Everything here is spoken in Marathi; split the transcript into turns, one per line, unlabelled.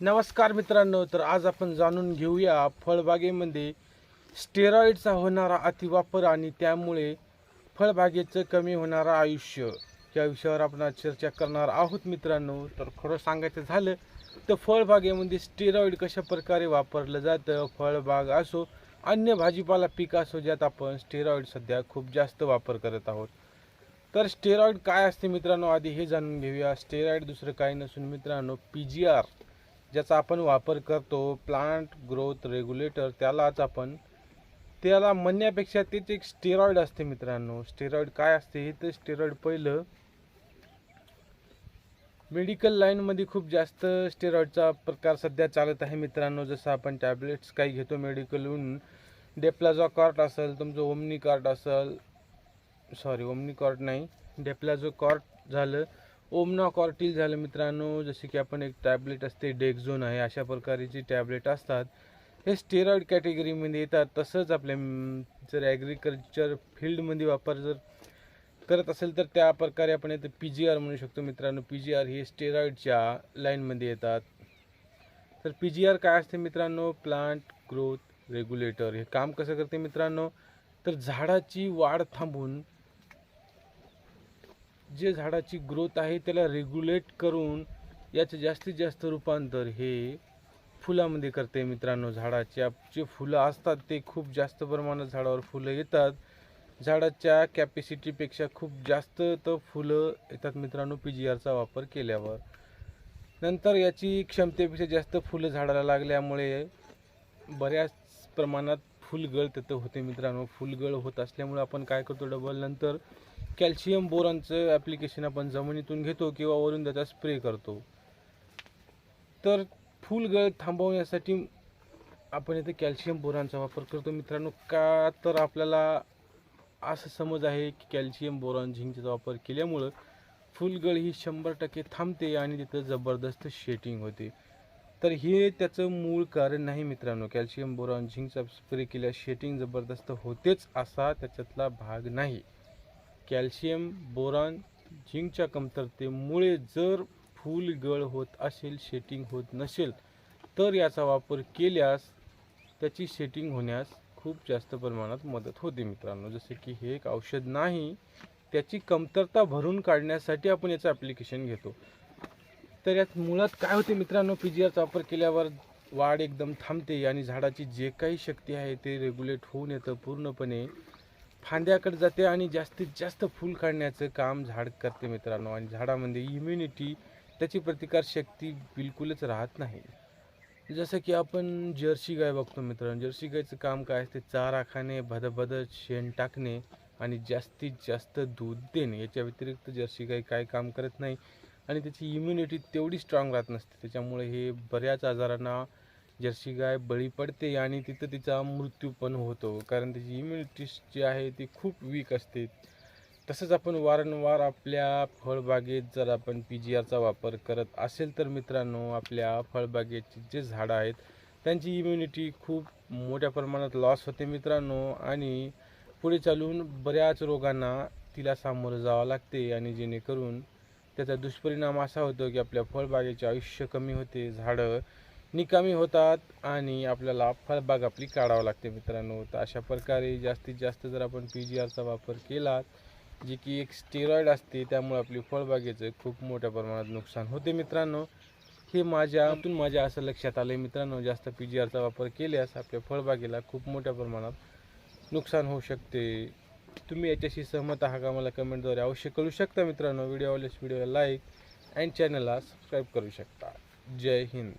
नमस्कार मित्रांनो तर आज आपण जाणून घेऊया फळबागेमध्ये स्टेरॉईडचा होणारा अतिवापर आणि त्यामुळे फळबागेचं कमी होणारं आयुष्य. या विषयावर आपण चर्चा करणार आहोत मित्रांनो. तर खरं सांगायचं झालं तर फळबागेमध्ये स्टेरॉईड कशा प्रकारे वापरलं जातं फळबाग असो अन्य भाजीपाला पीक असो ज्यात आपण स्टेरॉईड सध्या खूप जास्त वापर करत आहोत. तर स्टेरॉईड काय असते मित्रांनो? आधी हे जाणून घेऊया. स्टेरॉईड दुसरं काही नसून मित्रांनो पी जी आर ज्याचा आपण वापर करतो प्लांट ग्रोथ रेग्युलेटर त्यालाच आपण त्याला म्हणण्यापेक्षा तेच एक स्टेरॉइड असते मित्रांनो. स्टेरॉइड काय असते? हे तर स्टेरॉइड पहिलं मेडिकल लाईनमध्ये खूप जास्त स्टेरॉइडचा प्रकार सध्या चालत आहे मित्रांनो. जसं आपण टॅबलेट्स काही घेतो मेडिकलहून डेप्लाझॉ कॉर्ट असेल तुमचं ओमनी कार्ट असेल सॉरी ओमनी कॉर्ट नाही. डेप्लाझो कॉर्ट झालं ओमना कॉर्टिल झालं मित्रांनो जसे की आपण एक टॅबलेट असते डेक्झोन आहे अशा प्रकारची टॅबलेट असतात. हे स्टेरॉइड कॅटेगरीमध्ये येतात. तसंच आपल्या जर ॲग्रिकल्चर फील्डमध्ये वापर जर करत असेल तर त्या प्रकारे आपण येतं पी जी आर म्हणू शकतो मित्रांनो. पी जी आर हे स्टेरॉइडच्या लाईनमध्ये येतात. तर पी जी आर काय असते मित्रांनो? प्लांट ग्रोथ रेग्युलेटर हे काम कसं करते मित्रांनो? तर झाडाची वाढ थांबून जे झाडाची ग्रोथ आहे त्याला रेग्युलेट करून याचं जास्तीत जास्त रूपांतर हे फुलामध्ये करते मित्रांनो. झाडाच्या जे फुलं असतात ते खूप जास्त प्रमाणात झाडावर फुलं येतात. झाडाच्या कॅपॅसिटीपेक्षा खूप जास्त तर फुलं येतात मित्रांनो पी जी आरचा वापर केल्यावर. नंतर याची क्षमतेपेक्षा जास्त फुलं झाडाला लागल्यामुळे बऱ्याच प्रमाणात फुलगळ तिथं होते मित्रांनो. फुलगळ होत असल्यामुळे आपण काय करतो डबल नंतर कॅल्शियम बोरांचं ॲप्लिकेशन आपण जमिनीतून घेतो किंवा वरून त्याचा स्प्रे करतो. तर फुलगळ थांबवण्यासाठी आपण इथे कॅल्शियम बोरांचा वापर करतो. मित्रांनो का तर आपल्याला असं समज आहे की कॅल्शियम बोरॉन झिंकचा वापर केल्यामुळं फुलगळ ही शंभर टक्के थांबते आणि तिथं जबरदस्त शेटिंग होते. तर हे त्याचं मूळ कारण नाही मित्रांनो. कॅल्शियम बोरॉन झिंकचा स्प्रे केल्यास शेटिंग जबरदस्त होतेच असा त्याच्यातला भाग नाही. कॅल्शियम बोरॉन झिंकच्या कमतरतेमुळे जर फूल गळ होत असेल शेटिंग होत नसेल तर याचा वापर केल्यास त्याची शेटिंग होण्यास खूप जास्त प्रमाणात मदत होते मित्रांनो. जसे की हे एक औषध नाही त्याची कमतरता भरून काढण्यासाठी आपण याचं ॲप्लिकेशन घेतो. तर यात मुळात काय होते मित्रांनो पी जी आरचा वापर केल्यावर वाढ एकदम थांबते आणि झाडाची जे काही शक्ती आहे ते रेग्युलेट होऊन येतं पूर्णपणे. फांद्याकडे जाते आणि जास्तीत जास्त फूल काढण्याचं काम झाड करते मित्रांनो. आणि झाडामध्ये इम्युनिटी त्याची प्रतिकारशक्ती बिलकुलच राहत नाही. जसं की आपण जर्सी गाय बघतो मित्रांनो. जर्सी गायचं काम काय असते? चारा खाणे भदभद शेण टाकणे आणि जास्तीत जास्त दूध देणे. याच्या व्यतिरिक्त जर्सी गाय काय काम करत नाही आणि त्याची इम्युनिटी तेवढी स्ट्रॉंग राहत नसते. त्याच्यामुळे हे बऱ्याच आजारांना जर्सी गाय बळी पडते आणि तिथं तिचा मृत्यू पण होतो. कारण त्याची इम्युनिटी जी आहे ती खूप वीक असते. तसंच आपण वारंवार आपल्या फळबागेत जर आपण पी जी आरचा वापर करत असेल तर मित्रांनो आपल्या फळबागेची जे झाडं आहेत त्यांची इम्युनिटी खूप मोठ्या प्रमाणात लॉस होते मित्रांनो. आणि पुढे चालून बऱ्याच रोगांना तिला सामोरं जावं लागते आणि जेणेकरून त्याचा दुष्परिणाम असा होतो की आपल्या फळबागेचे आयुष्य कमी होते. झाडं निकामी होतात आणि आपल्याला फळबाग आपली काढावं लागते मित्रांनो. तर अशा प्रकारे जास्तीत जास्त जर आपण पी जी आरचा वापर केला जे की एक स्टेरॉइड असते त्यामुळे आपली फळबागेचं खूप मोठ्या प्रमाणात नुकसान होते मित्रांनो. हे माझ्यातून माझ्या असं लक्षात आलं मित्रांनो जास्त पी जी आरचा वापर केल्यास आपल्या फळबागेला खूप मोठ्या प्रमाणात नुकसान होऊ शकते. तुम्ही याच्याशी सहमत आहात का मला कमेंटद्वारे अवश्य कळू शकता मित्रांनो. व्हिडिओ आवडल्यास व्हिडिओला लाईक अँड चॅनलला सबस्क्राईब करू शकता. जय हिंद.